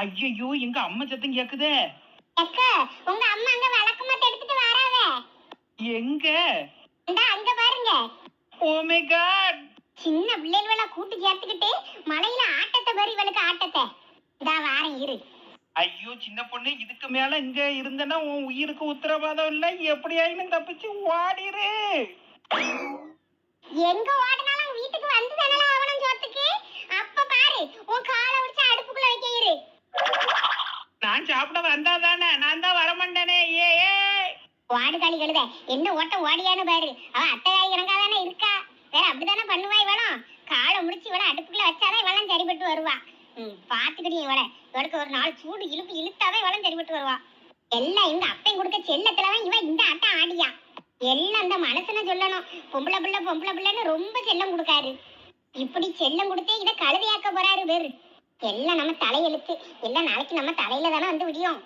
ஐயோ எங்க அம்மா சத்தம் கேக்குதே? அக்கா உங்க அம்மா அங்க வழக்கமா எடுத்துட்டு வராவ எங்க? இந்தா அங்க பாருங்க. Oh my god. சின்ன பிள்ளைகள கூட்டு சேர்த்துக்கிட்டு மலையில ஆட்டத்தை பாரு இவளுக்கு ஆட்டத்தை. இந்தா வாரேன் இரு. ஐயோ சின்ன பொண்ணு இதுக்கு மேல இங்க இருந்தனா உன் உயிருக்கு உத்தரவாதம் இல்ல. எப்படியாயினும் தப்பிச்சு ஓடிரு. எங்க ஓடினாலும் வீட்டுக்கு வந்து தானே ஆகணும் சோத்துக்கு அப்ப பாரு உன் காலை உடிச்சு அடுப்புக்குள்ள வைக்க இரு நான் சாப்பிட வந்தாதானே? நான் தான் வரமாட்டேனே. ஏ ஏ. வாடு காளி கழுத என்ன ஓட்டம் ஓடியான்னு பாரு. அவ அத்தை காய் இறங்காதானே இருக்கா? வேற அப்படிதானே பண்ணுவா இவளும் காலை முடிச்சு இவள அடுப்புக்குள்ள வச்சாதான் இவளும் சரிபட்டு வருவா. ம் பாத்துக்கிட்டு இவள. இவளுக்கு ஒரு நாள் சூடு இழுப்பு இழுத்தாதான் இவளும் சரிபட்டு வருவா. எல்லாம் இந்த அப்பையும் கொடுக்க செல்லத்துலதான் இவன் இந்த ஆட்டம் ஆடியா. எல்லாம் அந்த மனசுன சொல்லணும். பொம்பளை பிள்ளை பொம்பளை பிள்ளைன்னு ரொம்ப செல்லம் கொடுக்காரு. இப்படி செல்லம் கொடுத்தே இதை கழுதையாக்க போறாரு வேறு. எல்லாம் நம்ம தலையெழுத்து. எல்லாம் நாளைக்கு நம்ம தலையில தானே வந்து விடியும்.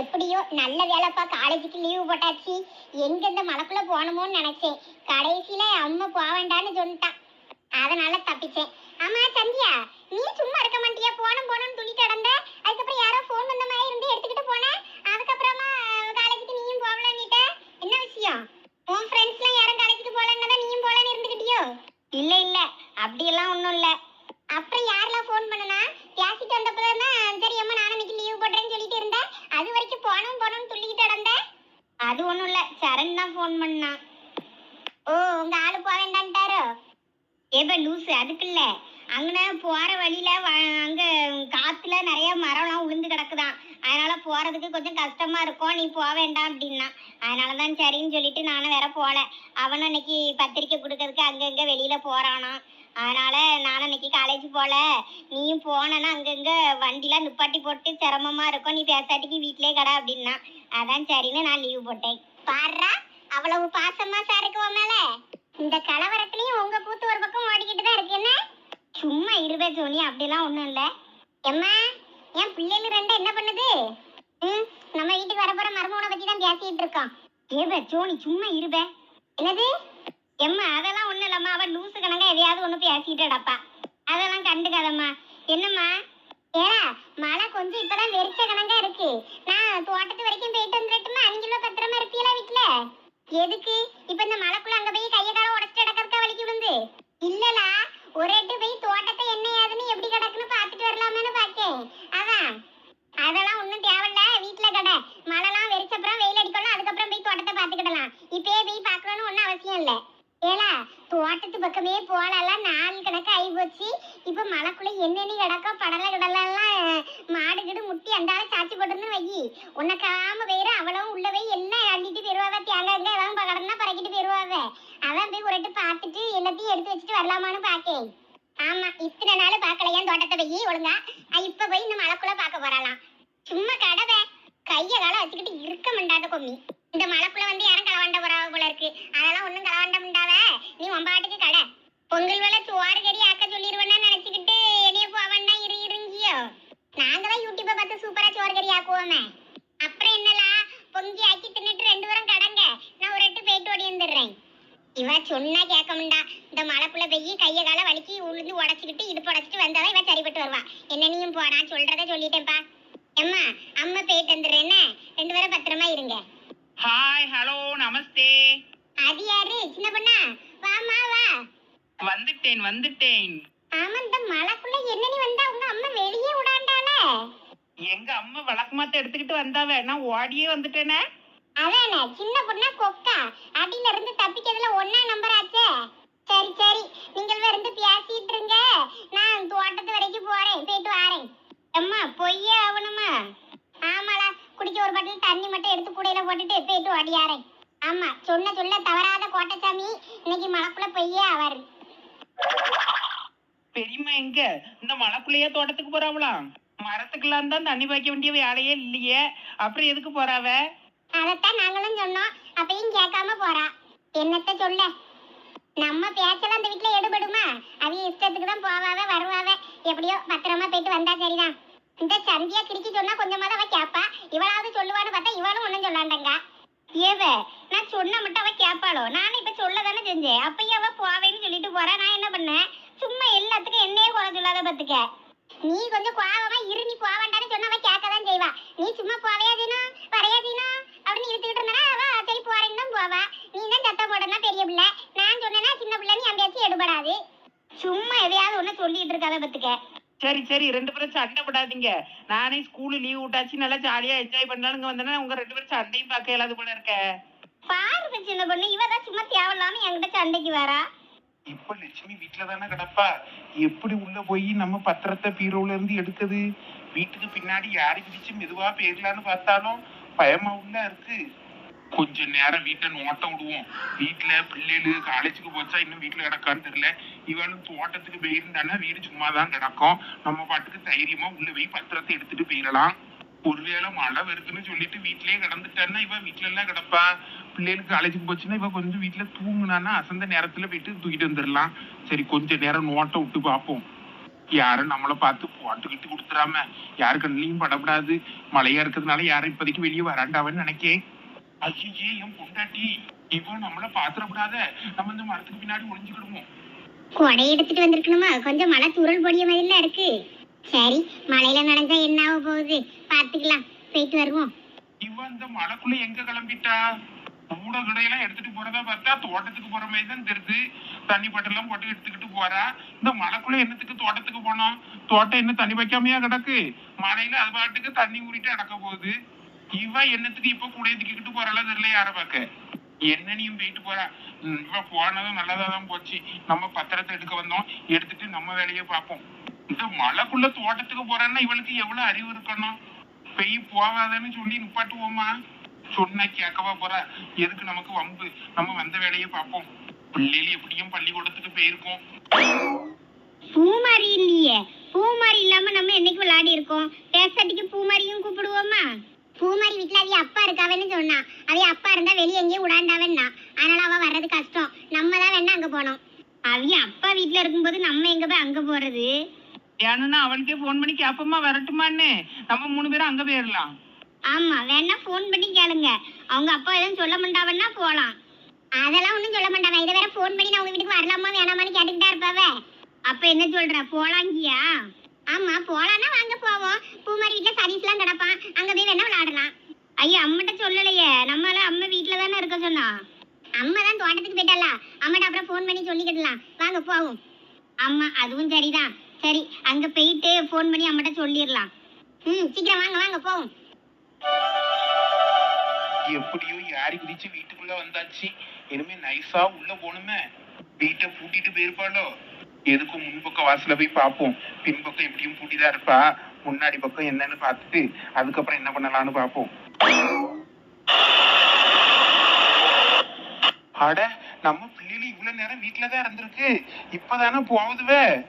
எப்படியோ நல்ல வேலைப்பா காலேஜுக்கு லீவு போட்டாச்சு. எங்க இந்த மலைக்குள்ள போகணுமோன்னு நினைச்சேன். கடைசியில அம்மா போவேண்டான்னு சொல்லிட்டான். அதனால தப்பிச்சேன். ஆமா சந்தியா நீ சும்மா இருக்க மாட்டியா? போனும் போனும் துள்ளிட்டு கிடந்த. அதுக்கப்புறம் யாரோ போன் வந்த மாதிரி இருந்து எடுத்துக்கிட்டு போனேன் அதுக்கப்புறமா காலேஜுக்கு நீயும் போகலன்னிட்ட. என்ன விஷயம்? உன் ஃப்ரெண்ட்ஸ்ல யாரும் காலேஜுக்கு போகலன்னா நீயும் போகலன்னு இருந்துக்கிட்டியோ இல்ல இல்ல. அப்படியெல்லாம் ஒண்ணும் இல்ல. அப்புறம் யாரெல்லாம் ஃபோன் பண்ணனா? பேசிட்டு வந்தப்பதான் சரி அம்மா நான் இன்னைக்கு லீவ் போடுறேன்னு சொல்லிட்டு இருந்தேன் அது வரைக்கும் போனோம் போனோம்னு துள்ளிக்கிட்டு நடந்தேன் அது ஒண்ணும் இல்ல. சரண் தான் ஃபோன் பண்ணான். ஓ உங்க ஆளு போக வேண்டான்ட்டாரோ ஏப லூசு. அதுக்கு இல்லை. அங்கே போற வழியில் அங்கே அங்க காத்துல நிறைய மரம்லாம் விழுந்து கிடக்குதான் அதனால போறதுக்கு கொஞ்சம் கஷ்டமா இருக்கும். நீ போக வேண்டாம் அப்படின்னா. அதனால தான் சரின்னு சொல்லிட்டு நானும் வேற போல. அவனும் இன்னைக்கு பத்திரிக்கை கொடுக்கறதுக்கு அங்கங்கே வெளியில் போறானாம். அதனால நானும் இன்னைக்கு காலேஜ் போல. நீயும் போனனா அங்கங்க வண்டிலாம் நிப்பாட்டி போட்டு சிரமமா இருக்கும். நீ பேசாட்டிக்கு வீட்லயே கடை அப்படின்னா. அதான் சரின்னு நான் லீவ் போட்டேன். பாடுறா. அவ்வளவு பாசமா சாருக்கு உன் மேலே. இந்த கலவரத்துலயும் உங்க கூத்து ஒரு பக்கம் ஓடிக்கிட்டு தான் இருக்கு என்ன சும்மா இருவே சோனி அப்படிலாம் ஒன்றும் இல்லை. எம்மா என் பிள்ளைங்க ரெண்டு என்ன பண்ணுது? ம் நம்ம வீட்டுக்கு வரப்போற மருமகனை பத்தி தான் பேசிட்டு இருக்கோம் ஏபே சோனி சும்மா இருபே என்னது? எம்மா அதெல்லாம் ஒன்றும் இல்லம்மா. அவ லூசு கணங்க எதையாவது ஒன்று பேசிட்டு அதெல்லாம் கண்டுக்காதம்மா. என்னம்மா? ஏடா மழை கொஞ்சம் இப்பதான் வெறிச்ச கணங்கா இருக்கு. நான் தோட்டத்து வரைக்கும் போயிட்டு வந்துட்டுமா அஞ்சு பத்திரமா இருப்பீங்களா வீட்டுல எதுக்கு? இப்ப இந்த மழைக்குள்ள அங்க போய் கையை காலம் உடச்சிட்டு கிடக்கறக்கா வலிக்கு விழுந்து இல்லலா ஒரு எட்டு போய் தோட்டத்தை என்ன ஏதுன்னு எப்படி கிடக்குன்னு பாத்துட்டு வரலாமேன்னு பாக்கேன் அதான் அதெல்லாம் ஒண்ணும் தேவையில்ல வீட்டுல கடை மழைலாம் வெறிச்சப்புறம் வெயில் அடிக்கணும் அதுக்கப்புறம் போய் தோட்டத்தை பாத்துக்கிடலாம் இப்பயே போய் பார்க்கணும்னு ஒன்றும் அவசியம் இல்லை ஏலா தோட்டத்து பக்கமே போகலாம் நாள் கணக்கு ஆகி போச்சு இப்போ மழைக்குள்ள என்னென்ன கிடக்கோ படலை கிடலாம் மாடு கிடு முட்டி அண்டால சாச்சி போட்டுருந்து வை உனக்காம வேறு அவளும் உள்ள போய் எல்லாம் அள்ளிட்டு போயிருவாவ தேங்காய் எங்க எல்லாம் கடனா பறக்கிட்டு போயிருவாவ அதான் போய் ஒரு வாட்டி பார்த்துட்டு எல்லாத்தையும் எடுத்து வச்சுட்டு வரலாமான்னு பாக்கேன் ஆமா இத்தனை தோட்டத்தை போய் ஒழுங்கா இப்ப போய் இந்த மலைக்குள்ள பார்க்க போறாளாம். சும்மா கடவை கைய கால வச்சுக்கிட்டு இருக்க மண்டாத கொம்மி. இந்த மழைக்குள்ள வந்து யாரும் கலவாண்ட போறாவ போல இருக்கு. அதெல்லாம் ஒண்ணும் கலவாண்ட முண்டாவ நீ ஒம்பாட்டுக்கு கடை. பொங்கல் வேலை சுவாறு கறி ஆக்க சொல்லிடுவேன்னா நினைச்சுக்கிட்டு என்னைய போவன்னா இரு இருங்கியோ. நாங்களாம் யூடியூப்பை பார்த்து சூப்பரா சோறு கறி ஆக்குவோமே. அப்புறம் என்னலா பொங்கி ஆக்கி தின்னுட்டு ரெண்டு பேரும் கடங்க. நான் ஒரு எட்டு போயிட்டு ஓடி வந்துடுறேன். இவ சொன்னா கேட்க முண்டா இந்த மழைக்குள்ள பெய்ய கைய கால வலிக்கு உளுந்து உடச்சிக்கிட்டு இடுப்பு உடச்சிட்டு வந்தாதான் இவ சரிப்பட்டு வருவா. என்ன நீயும் போ நான் சொல்றத சொல்லிட்டேன்ப்பா. எம்மா அம்மா போயிட்டு வந்துடுறேன் ரெண்டு பேரும் பத்திரமா இருங்க. ஹாய் ஹலோ நமஸ்தே அது யாரு? சின்ன பொண்ணா? வாமா வா. வந்துட்டேன் வந்துட்டேன். ஆமா இந்த மழைக்குள்ள என்ன நீ வந்தா? உங்க அம்மா வெளியே விடாண்டால எங்க அம்மா விளக்கமாத்த எடுத்துக்கிட்டு வந்தாவ? நான் ஓடியே வந்துட்டேனே. அதானே? சின்ன பொண்ணா கொக்கா. அடியில இருந்து தப்பிக்கிறதுல ஒன்னா நம்பர் ஆச்சே? சரி சரி. நீங்கள் இருந்து பேசிட்டு இருங்க. நான் தோட்டத்து வரைக்கும் போறேன். போயிட்டு வரேன். அம்மா பொய்யே ஆகணுமா? ஆமாடா குடிக்க ஒரு பாட்டில் தண்ணி மட்டும் எடுத்து கூடையில போட்டுட்டு போயிட்டு ஓடியாரேன். ஆமா சொன்ன சொல்ல தவறாத கோட்டசாமி இன்னைக்கு மழைக்குள்ள பொய்யே ஆவாரு. பெரியம்மா எங்க? இந்த மழைக்குள்ளேயே தோட்டத்துக்கு போறாவளாம் மரத்துக்கெல்லாம் தான் தண்ணி பாய்க்க வேண்டிய வேலையே இல்லையே. அப்புறம் எதுக்கு போறாவ? அதைத்தான் நாங்களும் சொன்னோம். அப்பயும் கேட்காம போறா. என்னத்த சொல்ல? நம்ம பேச்செல்லாம் அந்த வீட்டுல எடுபடுமா? அது இஷ்டத்துக்கு தான் போவாவ வருவாவ. எப்படியோ பத்திரமா போயிட்டு வந்தா சரிதான். இந்த சந்தியா கிரிக்கி சொன்னா கொஞ்சமாவது அவ கேப்பா. இவளாவது சொல்லுவான்னு பார்த்தா இவளும் ஒண்ணும் சொல்லாண்டங்க. ஏவ நான் சொன்ன மட்டும் அவ கேட்பாளோ நானும் இப்ப சொல்ல தானே செஞ்சேன். அப்பயும் அவ போவேன்னு சொல்லிட்டு போறா. நான் என்ன பண்ணேன்? சும்மா எல்லாத்துக்கும் என்னையே குறை சொல்லாத பத்துக்க. நீ கொஞ்சம் கோவமா இரு நீ போவேண்டான்னு சொன்னா அவ கேட்கதான் செய்வா. நீ சும்மா போவையா தீனும் வரையா தீனும் அப்படின்னு இழுத்துக்கிட்டு இருந்தா அவ சரி போறேன்னு தான் போவா நீ தான் சத்தம் போடனா பெரிய பிள்ளை நான் சொன்னேன்னா சின்ன பிள்ளை எடுபடாது சும்மா எதையாவது ஒண்ணு சொல்லிட்டு இருக்காத பத்துக்க. சரி சரி ரெண்டு பேரும் சண்டை போடாதீங்க. நானே ஸ்கூலு லீவ் விட்டாச்சு நல்லா ஜாலியா என்ஜாய் பண்ணலாம்னு வந்தேன்னா உங்க ரெண்டு பேரும் சண்டையும் பார்க்க இயலாது போல இருக்க. பாருங்க சின்ன பொண்ணு இவ தான் சும்மா தேவையில்லாம என்கிட்ட சண்டைக்கு வரா. இப்ப லட்சுமி வீட்டுல தானே கிடப்பா? எப்படி உள்ள போய் நம்ம பத்திரத்தை பீரோல இருந்து எடுக்குது? வீட்டுக்கு பின்னாடி யாரு பிடிச்சு மெதுவா போயிடலான்னு பார்த்தாலும் பயமா உள்ள இருக்கு. கொஞ்ச நேரம் வீட்டை நோட்டம் விடுவோம். வீட்டுல பிள்ளைகளுக்கு காலேஜுக்கு போச்சா இன்னும் வீட்டுல கிடக்கான்னு தெரியல. இவன் தோட்டத்துக்கு போயிருந்தானா வீடு சும்மா தான் கிடக்கும். நம்ம பாட்டுக்கு தைரியமா உள்ள போய் பத்திரத்தை எடுத்துட்டு போயிடலாம். ஒருவேளை மழை வருதுன்னு சொல்லிட்டு வீட்லயே கிடந்துட்டான்னா இவன் வீட்டுல எல்லாம் கிடப்பா? பிள்ளைகளுக்கு காலேஜுக்கு போச்சுன்னா இவன் கொஞ்சம் வீட்டுல தூங்குனான்னா அசந்த நேரத்துல போயிட்டு தூக்கிட்டு வந்துடலாம். சரி கொஞ்ச நேரம் நோட்டை விட்டு பார்ப்போம். யாரும் நம்மளை பார்த்து போட்டுக்கிட்டு கொடுத்துடாம யாரு கண்ணிலையும் படப்படாது. மழையா இருக்கிறதுனால யாரும் இப்போதைக்கு வெளியே வராண்டாவன்னு நினைக்கேன். ஐயே என் பொண்டாட்டி இவ நம்மள பாத்திரப்படாத நம்ம இந்த மரத்துக்கு பின்னாடி ஒளிஞ்சுக்கிடுவோம் கொடை எடுத்துட்டு வந்திருக்கணுமா? கொஞ்சம் மழை துரல் பொடிய மாதிரில இருக்கு. சரி மழையில நனைஞ்சா என்ன ஆக போகுது? பாத்துக்கலாம் போயிட்டு வருவோம். இவ இந்த மலைக்குள்ள எங்க கிளம்பிட்டா? கூட கடையெல்லாம் எடுத்துட்டு போறதா பார்த்தா தோட்டத்துக்கு போற மாதிரி தான் தெரியுது. தண்ணி பட்டெல்லாம் போட்டு எடுத்துக்கிட்டு போறா. இந்த மலைக்குள்ள என்னத்துக்கு தோட்டத்துக்கு போனோம்? தோட்டம் என்ன தண்ணி வைக்காமையா கிடக்கு. மழையில அது பாட்டுக்கு தண்ணி ஊறிட்டு அடக்க போகுது. இவ என்னத்துக்கு இப்ப கூட தூக்கிக்கிட்டு போறாள் தெரியல யார பாக்க என்ன நீயும் போயிட்டு போறா? இவ போனதும் நல்லதாதான் போச்சு. நம்ம பத்திரத்தை எடுக்க வந்தோம். எடுத்துட்டு நம்ம வேலையை பார்ப்போம். இந்த மழைக்குள்ள தோட்டத்துக்கு போறான்னா இவளுக்கு எவ்வளவு அறிவு இருக்கணும்? பெய் போகாதன்னு சொல்லி நிப்பாட்டுவோமா? சொன்னா கேட்கவா போறா. எதுக்கு நமக்கு வம்பு? நம்ம வந்த வேலையை பார்ப்போம். பிள்ளைகள் எப்படியும் பள்ளிக்கூடத்துக்கு போயிருக்கோம். பூமாரி இல்லையே. பூமாரி இல்லாம நம்ம என்னைக்கு விளையாடி இருக்கோம்? பேசாட்டிக்கு பூமாரியும் கூப்பிடுவோமா? பூமாரி வீட்டுல அவிய அப்பா இருக்காவன்னு சொன்னா. அவிய அப்பா இருந்தா வெளியே எங்கேயும் விடாண்டாவன்னா. அதனால அவ வர்றது கஷ்டம். நம்ம தான் வேணா அங்க போனோம் அவிய அப்பா வீட்டுல இருக்கும்போது நம்ம எங்க போய் அங்க போறது? ஏன்னா அவளுக்கே ஃபோன் பண்ணி கேப்பமா வரட்டுமான்னு. நம்ம மூணு பேரும் அங்க போயிடலாம் ஆமா வேணா ஃபோன் பண்ணி கேளுங்க. அவங்க அப்பா எதுவும் சொல்ல மாட்டாவன்னா போலாம். அதெல்லாம் ஒண்ணும் சொல்ல மாட்டாங்க இதை வேற ஃபோன் பண்ணி நான் உங்க வீட்டுக்கு வரலாமா வேணாமான்னு கேட்டுக்கிட்டா இருப்பாவ. அப்ப என்ன சொல்ற? போலாங்கியா? ஆமா போலாம்னா வாங்க போவோம். பூமாரி வீட்டுல சதீஷ்லாம் கிடப்பான். அங்க போய் வேணா விளையாடலாம். ஐயா அம்மகிட்ட சொல்லலையே. நம்மள அம்மா வீட்டுல தானே இருக்க சொன்னா. அம்மா தான் தோட்டத்துக்கு போயிட்டால அம்மாட்ட அப்புறம் ஃபோன் பண்ணி சொல்லிக்கிடலாம் வாங்க போவோம். அம்மா அதுவும் சரிதான். சரி அங்க போயிட்டு ஃபோன் பண்ணி அம்மாட்ட சொல்லிடலாம். ம் சீக்கிரம் வாங்க வாங்க போவோம். எப்படியோ யாரி குதிச்சு வீட்டுக்குள்ள வந்தாச்சு. இனிமே நைஸா உள்ள போகணுமே வீட்டை பூட்டிட்டு போயிருப்பாளோ? எதுக்கும் முன்பக்கம் வாசல்ல போய் பார்ப்போம். பின்பக்கம் எப்படியும் பூட்டிதான் இருப்பா. முன்னாடி பக்கம் என்னன்னு பார்த்துட்டு அதுக்கப்புறம் என்ன பண்ணலாம்னு பார்ப்போம். அட நம்ம பிள்ளைல இவ்வளவு நேரம் வீட்டுலதான் இருந்திருக்கு. இப்பதானே போகுதுவே.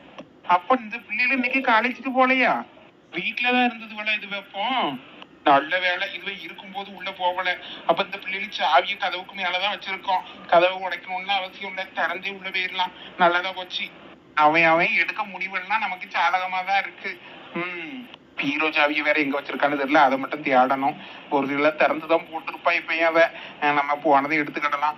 அப்ப இந்த பிள்ளைல இன்னைக்கு காலேஜுக்கு போகலையா வீட்டுலதான் இருந்தது போல இது வைப்போம். நல்ல வேலை இதுவே இருக்கும்போது உள்ள போகல. அப்ப இந்த பிள்ளைகளுக்கு சாவியை கதவுக்கு மேலதான் வச்சிருக்கோம். கதவை உடைக்கணும்னு அவசியம் இல்லை. திறந்தே உள்ள போயிடலாம். நல்லதா போச்சு. அவன் அவன் எடுக்க முடிவெல்லாம் நமக்கு சாதகமா தான் இருக்கு. ம். பீரோ சாவியை வேற எங்க வச்சிருக்கான்னு தெரியல. அதை மட்டும் தேடணும். ஒரு சில திறந்துதான் போட்டிருப்பா இப்பயும் அவ. நம்ம போனதை எடுத்துக்கிடலாம்.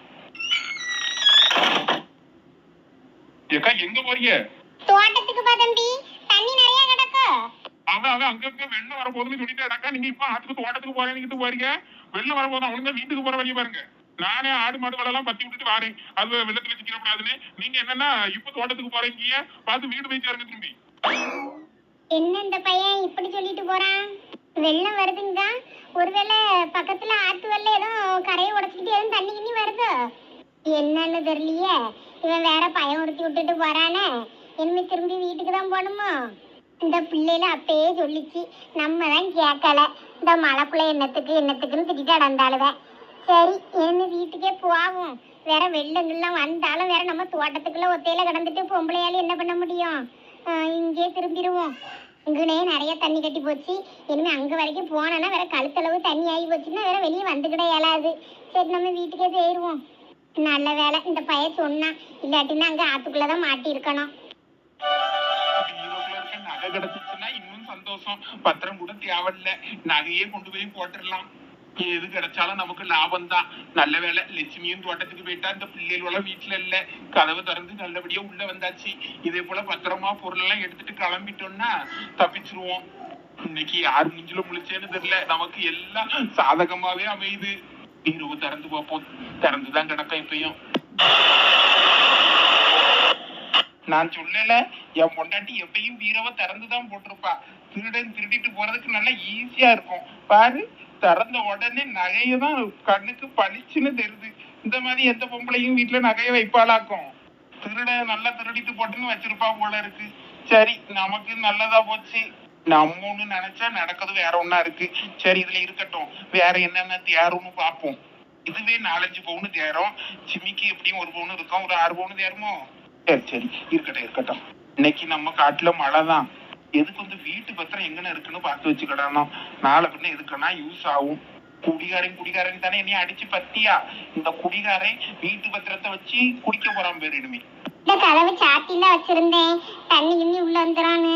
ஏக்கா எங்க போறீங்க? தோட்டத்துக்கு பா தம்பி. தண்ணி நிறைய கிடக்கு. அவன் அவன் அங்கங்க வெள்ளம் வரப்போகுதுன்னு சொல்லிட்டு அடக்கா நீங்க இப்ப ஆத்துக்கு தோட்டத்துக்கு போறேன்னு போறீங்க. வெள்ளம் வரப்போதும் அவனுங்க வீட்டுக்கு போற வழியை பாருங்க. நானே ஆடு மாடு எல்லாம் பத்தி விட்டுட்டு வாரேன். அது வெள்ளத்துல சிக்கிடக்கூடாதுன்னு. நீங்க என்னன்னா இப்ப தோட்டத்துக்கு போறீங்க பார்த்து வீடு போய் சேருங்க திரும்பி என்ன இந்த பையன்? இப்படி சொல்லிட்டு போறான். வெள்ளம் வருதுங்க ஒருவேளை பக்கத்துல ஆத்து வெள்ள எதுவும் கரையை உடைச்சிக்கிட்டு எதுவும் தண்ணி கிண்ணி வருதோ? என்னன்னு தெரியலையே. இவன் வேற பயம் உடுத்தி விட்டுட்டு போறானே. இனிமே திரும்பி வீட்டுக்கு தான் போகணுமா? இந்த பிள்ளையில அப்பயே சொல்லிச்சு. நம்ம தான் கேட்கல. இந்த மழைக்குள்ள என்னத்துக்கு என்னத்துக்குன்னு திட்டிட்டு அடந்தாளுவேன் சரி இனிமே வீட்டுக்கே போவோம். வேற வெள்ளங்கள்லாம் வந்தாலும் வேற நம்ம தோட்டத்துக்குள்ள ஒத்தையில கிடந்துட்டு பொம்பளையால என்ன பண்ண முடியும்? இங்கே திரும்பிடுவோம் இங்கனே நிறைய தண்ணி கட்டி போச்சு. இனிமே அங்க வரைக்கும் போனோன்னா வேற கழுத்தளவு தண்ணி ஆகி போச்சுன்னா வேற வெளியே வந்துக்கிட இயலாது. சரி நம்ம வீட்டுக்கே போயிடுவோம் நல்ல வேலை இந்த பையன் சொன்னா இல்லாட்டின்னா அங்க ஆத்துக்குள்ளதான் மாட்டி இருக்கணும். நகை கிடைச்சிச்சுன்னா இன்னும் சந்தோஷம். பத்திரம் கூட தேவையில்லை. நகையே கொண்டு போய் போட்டுடலாம். எது கிடைச்சாலும் நமக்கு லாபம் தான் நல்ல வேலை லட்சுமியும் தோட்டத்துக்கு போயிட்டா இந்த பிள்ளைகளோட வீட்டுல இல்ல. கதவு திறந்து நல்லபடியா உள்ள வந்தாச்சு. இதே போல பத்திரமா பொருள் எல்லாம் எடுத்துட்டு கிளம்பிட்டோம்னா தப்பிச்சிருவோம். இன்னைக்கு யார் நெஞ்சில முழிச்சேன்னு தெரியல. நமக்கு எல்லாம் சாதகமாவே அமையுது. இரவு திறந்து பார்ப்போம். திறந்துதான் கிடக்கும் இப்பயும் நான் சொல்லல என் பொண்டாட்டி எப்பயும் பீரவை திறந்துதான் போட்டிருப்பா. திருடன் திருடிட்டு போறதுக்கு நல்லா ஈஸியா இருக்கும். பாரு திறந்த உடனே நகையை தான் கண்ணுக்கு பளிச்சுன்னு தெரியுது. இந்த மாதிரி எந்த பொம்பளையும் வீட்டுல நகையை வைப்பாளாக்கும். திருட நல்லா திருடிட்டு போட்டுன்னு வச்சிருப்பா போல இருக்கு. சரி நமக்கு நல்லதா போச்சு. நம்ம ஒண்ணு நினைச்சா நடக்கிறது வேற ஒண்ணா இருக்கு. சரி இதுல இருக்கட்டும். வேற என்னென்ன தேரும்னு பார்ப்போம். இதுவே நாலஞ்சு பவுனு தேரும். சிமிக்கு எப்படியும் ஒரு பவுன் இருக்கும். ஒரு ஆறு பவுனு தேருமோ? சரி சரி. இருக்கட்டும் இருக்கட்டும். இன்னைக்கு நம்ம காட்டுல மழை தான் எதுக்கு வந்து வீட்டு பத்திரம் எங்கன்னு இருக்குன்னு பார்த்து வச்சுக்கிடணும் நாளை பின்ன எதுக்குன்னா யூஸ் ஆகும். குடிகாரன் குடிகாரன் தானே என்னைய அடிச்சு பத்தியா? இந்த குடிகாரன் வீட்டு பத்திரத்தை வச்சு குடிக்க போறான் பேர் இனிமே. இந்த கதவு சாத்தில வச்சிருந்தேன். தண்ணி கிண்ணி உள்ள வந்துடான்னு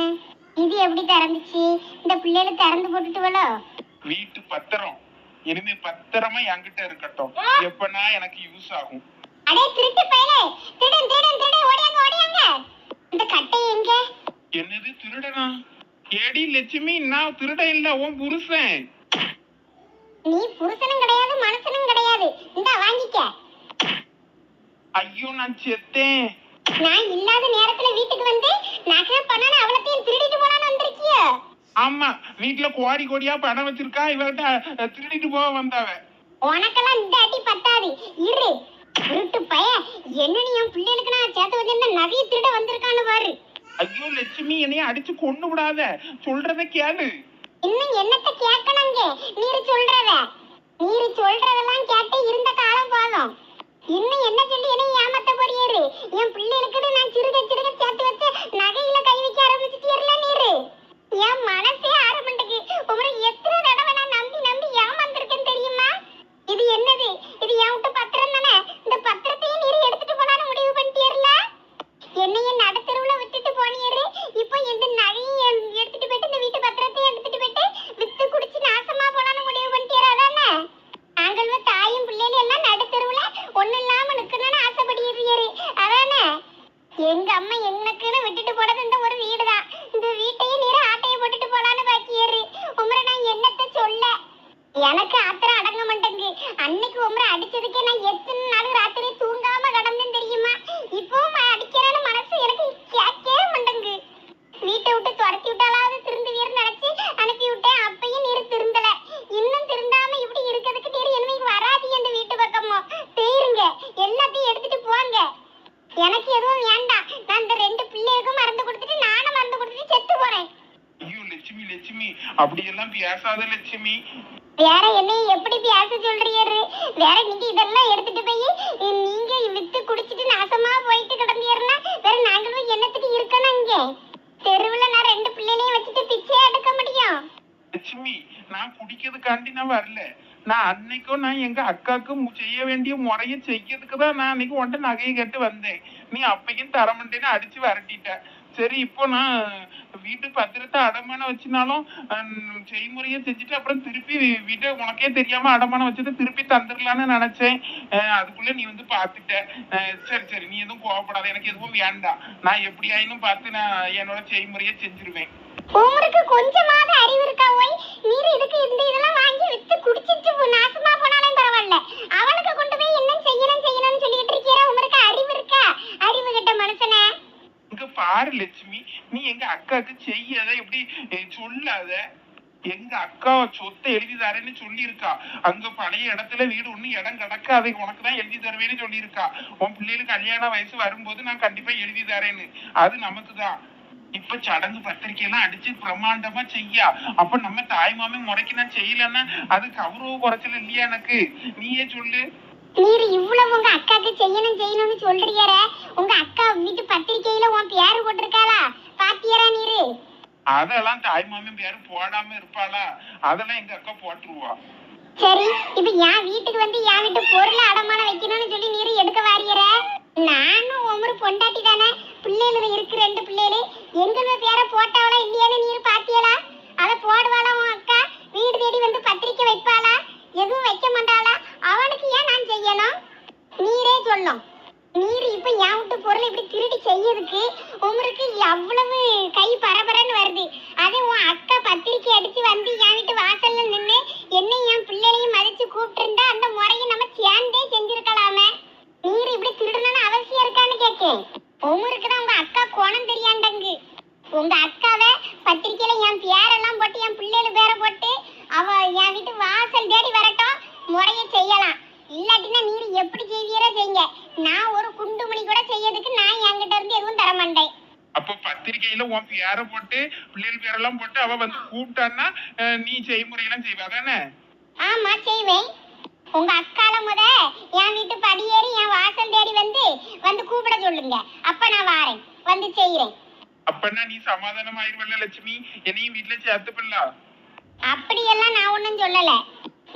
இது எப்படி திறந்துச்சு? இந்த பிள்ளைகளை திறந்து போட்டுட்டுவளோ? வீட்டு பத்திரம். இனிமே பத்திரமா என்கிட்ட இருக்கட்டும். எப்பனா எனக்கு யூஸ் ஆகும். அடே திருட்டு பயலே. திருடன் திருடன் திருடன் ஓடியாங்க ஓடியாங்க. இந்த கட்டை எங்க? என்னது திருடனா? ஏடி லட்சுமி நான் திருடன் இல்ல உன் புருஷன். நீ புருஷனும் கிடையாது மனுஷனும் கிடையாது. இந்த வாங்கிக்க. ஐயோ நான் செத்தேன். நான் இல்லாத நேரத்துல வீட்டுக்கு வந்து நகை பணம் அவளத்தையும் திருடிட்டு போனான்னு வந்திருக்கியோ. ஆமா வீட்டுல கோடி கோடியா பணம் வச்சிருக்கா இவகிட்ட அஹ், திருடிட்டு போக வந்தவ. உனக்கெல்லாம் இந்த அடி பத்தாது. இரு. திருட்டு பைய என்ன நீ என் பிள்ளைகளுக்கு நான் சேர்த்து வச்சிருந்த நகையை திருட வந்திருக்கான்னு பாரு. ஐயோ லட்சுமி என்னைய அடிச்சு கொண்டு விடாத. சொல்றத கேளு. இன்னும் என்னத்த கேட்கணுங்க? நீரு சொல்றத. நீரு சொல்றதெல்லாம் கேட்டு இருந்த காலம் போதும் இன்னும் என்ன சொல்லி என்ன ஏமாத்த போறியரு என் பிள்ளைகளுக்கு நான் சிறுக சிறுக சேர்த்து வச்சு நகையில கை வைக்க ஆரம்பிச்சிட்டீர்ல நீரு? என் மனசே ஆரம்பிட்டுக்கு உங்களை எத்தனை தடவை நான் நம்பி நம்பி ஏமாந்திருக்கேன் தெரியுமா இது என்னது இது என் விட்டு பத்திரம் தானே இந்த பத்திரத்தையும் நீர் எடுத்துட்டு போனாலும் முடிவு பண்ணிட்டீர்ல என்னைய நடுத்தருவுல விட்டுட்டு போனியரு இப்போ இந்த நகையும் எடுத்துட்டு போயிட்டு இந்த வீட்டு பத்திரத்தையும் எடுத்துட்டு போயிட்டு வித்து குடிச்சு நாசமா போனாலும் முடிவு பண்ணிட்டீரா தானே நாங்களும் தாயும் பிள்ளைகளும் எல்லாம் நடுத்தருவுல ஒண்ணு இல்லாம நிக்கணும்னு ஆசைப்படுகிறீரு அதானே எங்க அம்மா எனக்குன்னு விட்டுட்டு போனது இந்த ஒரு வீடுதான் இந்த வீட்டையும் நீர் ஆட்டையை போட்டுட்டு போலான்னு பாக்கியாரு உமரை நான் என்னத்த சொல்ல எனக்கு ஆத்திரம் அடங்க மாட்டேங்கு அன்னைக்கு உமரை அடிச்சதுக்கே நான் எத்தனை நாள் ராத்திரி தூங்காம கடந்தேன் தெரியுமா? இப்பவும் அடிக்கிறேன்னு மனசு எனக்கு கேட்கவே மாட்டேங்கு வீட்டை விட்டு துரத்தி விட்டாலாவது திருந்துவீர்னு நினைச்சு அனுப்பி விட்டேன். அப்பயும் நீர் திருந்தல. இன்னும் திருந்தாம இப்படி இருக்கிறதுக்கு நீர் எனக்கு வராதீங்க இந்த வீட்டு பக்கமோ. போயிருங்க எல்லாத்தையும் எடுத்துட்டு போங்க. எனக்கு எதுவும் வேண்டாம். நான் இந்த ரெண்டு பிள்ளைகளுக்கும் மருந்து கொடுத்துட்டு நானும் மருந்து கொடுத்துட்டு செத்து போறேன். ஐயோ லட்சுமி லட்சுமி. அப்படியெல்லாம் பேசாத லட்சுமி. வேற என்னைய எப்படி பேச சொல்றீரு வேற நீங்க இதெல்லாம் எடுத்துட்டு போய் நீங்க வித்து குடிச்சிட்டு நாசமா போயிட்டு கிடந்தீர்னா வேற நாங்களும் என்னத்துக்கு இருக்கணும் இங்க? தெருவுல நான் ரெண்டு பிள்ளைகளையும் வச்சுட்டு பிச்சை எடுக்க முடியும். லட்சுமி நான் குடிக்கிறதுக்காண்டி நான் வரல. நான் அன்னைக்கும் நான் எங்க அக்காக்கும் செய்ய வேண்டிய முறையை செய்யறதுக்கு தான் நான் அன்னைக்கு உன்ட்ட நகையை கேட்டு வந்தேன். நீ அப்பையும் தரமாட்டேன்னு அடிச்சு விரட்டிட்ட. சரி இப்போ நான் வீட்டு பத்திரத்தை அடமானம் வச்சுனாலும் செய்முறையை செஞ்சுட்டு அப்புறம் திருப்பி வீட்டை உனக்கே தெரியாம அடமானம் வச்சதை திருப்பி தந்துடலான்னு நினைச்சேன். அதுக்குள்ள நீ வந்து பாத்துட்ட சரி சரி நீ எதுவும் கோவப்படாத. எனக்கு எதுவும் வேண்டாம் நான் எப்படி ஆயினும் பார்த்து நான் என்னோட செய்முறையை செஞ்சிருவேன். உங்களுக்கு கொஞ்சமாவது அறிவு இருக்கா ஓய்? நீர் இதுக்கு இந்த இதெல்லாம் வாங்கி வித்து குடிச்சிட்டு போ- நாசமா போனாலும் பரவாயில்ல. அவனுக்கு கொண்டு போய் என்ன செய்யணும் செய்யணும்னு சொல்லிட்டு இருக்கிற உங்களுக்கு அறிவு இருக்கா? அறிவு கிட்ட மனுஷனே. இங்க பாரு லட்சுமி நீ எங்க அக்காக்கு செய்யாத எப்படி சொல்லாத? எங்க அக்கா சொத்தை எழுதி தரேன்னு சொல்லியிருக்கா. அங்க பழைய இடத்துல வீடு ஒண்ணு இடம் கிடக்க அதை உனக்கு தான் எழுதி தருவேன்னு சொல்லியிருக்கா. உன் பிள்ளைகளுக்கு கல்யாண வயசு வரும்போது நான் கண்டிப்பா எழுதி தரேன்னு. அது நமக்கு தான் இப்ப சடங்கு பத்திரிக்கை எல்லாம் அடிச்சு பிரம்மாண்டமா செய்யா. அப்ப நம்ம தாய்மாமே முறைக்கு நான் செய்யலன்னா அது கௌரவ குறைச்சல் இல்லையா எனக்கு? நீயே சொல்லு. நீர் இவ்வளவு உங்க அக்காக்கு செய்யணும் செய்யணும்னு சொல்றீர உங்க அக்கா வீட்டு பத்திரிக்கையில உன் பேரு போட்டிருக்காளா? பாத்தியரா நீரு? அதெல்லாம் தாய் யாரும் போடாம இருப்பாளா? அதெல்லாம் எங்க அக்கா போட்டுருவா. சரி இப்ப என் வீட்டுக்கு வந்து என் வீட்டு பொருளை அடமானம் வைக்கணும்னு சொல்லி நீரு எடுக்க வாரியற? நானும் ஒவ்வொரு பொண்டாட்டி தானே? பிள்ளைகள் இருக்கு ரெண்டு பிள்ளைகள் எங்க பேர போட்டாவளா இல்லையான்னு நீர் பாத்தியலா? அத போடுவாளா உன் அக்கா? வீடு தேடி வந்து பத்திரிக்கை வைப்பாளா எதுவும் வைக்க மாட்டாளா அவனுக்கு ஏன் நான் செய்யணும் நீரே சொல்லும் நீர் இப்ப என் விட்டு பொருள் இப்படி திருடி செய்யறதுக்கு உங்களுக்கு எவ்வளவு கை பரபரன்னு வருது. அதே உன் அக்கா பத்திரிக்கை அடிச்சு வந்து என் வீட்டு வாசல்ல நின்னு என்னை என் பிள்ளைகளையும் மதிச்சு கூப்பிட்டு இருந்தா அந்த முறையை நம்ம சேர்ந்தே செஞ்சிருக்கலாமே. நீர் இப்படி திருடணும்னு அவசியம் இருக்கான்னு கேட்கேன் உங்களுக்கு தான் உங்க அக்கா கோணம் தெரியாண்டங்கு. உங்க அக்காவை பத்திரிக்கையில என் பேரெல்லாம் போட்டு என் பிள்ளைகள் பேரை போட்டு அவ என் வீட்டு வாசல் தேடி வரட்டும் முறையை செய்யலாம். இல்லாட்டினா நீர் எப்படி செய்வீரோ செய்யுங்க நான் ஒரு குண்டுமணி கூட செய்யறதுக்கு நான் என்கிட்ட இருந்து எதுவும் தர மாட்டேன். அப்போ பத்திரிக்கையில உன் பேரை போட்டு பிள்ளைகள் பேரெல்லாம் போட்டு அவ வந்து கூப்பிட்டான்னா நீ செய்முறையெல்லாம் செய்வ. அதானே? ஆமா செய்வேன். உங்க அக்கால முத என் வீட்டு படியேறி என் வாசல் தேடி வந்து வந்து கூப்பிட சொல்லுங்க. அப்ப நான் வாரேன். வந்து செய்யறேன் அப்பன்னா நீ சமாதானம் ஆயிருவல்ல லட்சுமி? என்னையும் வீட்டுல சேர்த்துப்படல அப்படியெல்லாம் நான் ஒண்ணும் சொல்லல.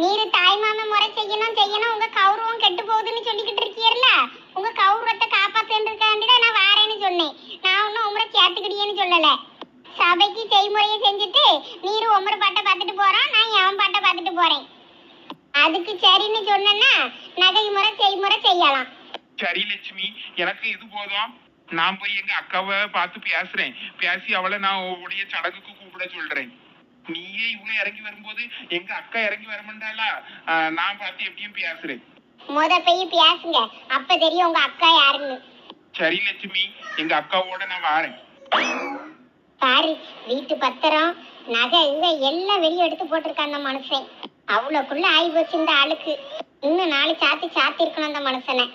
நீரு தாய்மாம முறை செய்யணும் செய்யணும் உங்க கௌரவம் கெட்டு போகுதுன்னு சொல்லிக்கிட்டு இருக்கீர்ல? உங்க கௌரவத்தை காப்பாத்துறதுக்காண்டிதான் நான் வாரேன்னு சொன்னேன். நான் ஒன்னும் உமரை சேர்த்துக்கிடியேன்னு சொல்லல. சபைக்கு செய்முறையை செஞ்சுட்டு நீரு உமர பாட்டை பார்த்துட்டு போறான் நான் எவன் பாட்டை பார்த்துட்டு போறேன்? அதுக்கு சரின்னு சொன்னேன்னா நகை முறை செய்முறை செய்யலாம். சரி லட்சுமி எனக்கு இது போதும். நான் போய் எங்க அக்காவை பார்த்து பேசுறேன். பேசி அவளை நான் உடைய சடங்குக்கு கூப்பிட சொல்றேன். நீயே இவ்வளவு இறங்கி வரும்போது எங்க அக்கா இறங்கி வரமாட்டாளா? ஆஹ், நான் பார்த்து எப்படியும் பேசுறேன். முத போய் பேசுங்க. அப்ப தெரியும் உங்க அக்கா யாருன்னு. சரி லட்சுமி. எங்க அக்காவோட நான் வாரேன். பாரு வீட்டு பத்திரம் நகை இங்க எல்லாம் வெளியே எடுத்து போட்டிருக்கான் அந்த மனுஷன். அவ்வளோக்குள்ள ஆகி போச்சு இந்த ஆளுக்கு. இன்னும் நாலு சாத்தி சாத்தி இருக்கணும் அந்த மனுஷனை.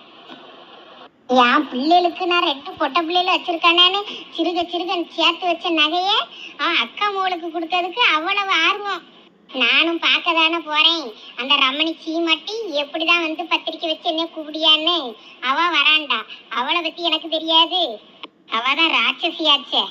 என் பிள்ளைகளுக்கு நான் ரெண்டு பொட்டை பிள்ளைகள் வச்சிருக்கானேன்னு சிறுக சிறுகன் சேர்த்து வச்ச நகைய அவன் அக்கா மோளுக்கு கொடுத்ததுக்கு அவ்வளவு ஆர்வம். நானும் பார்க்க தானே போறேன். அந்த ரமணி சீமாட்டி எப்படிதான் வந்து பத்திரிக்கை வச்சு என்ன கூப்பிடியான்னு? அவ வராண்டா. அவளை பத்தி எனக்கு தெரியாது. அவ தான் ராட்சசியாச்சே.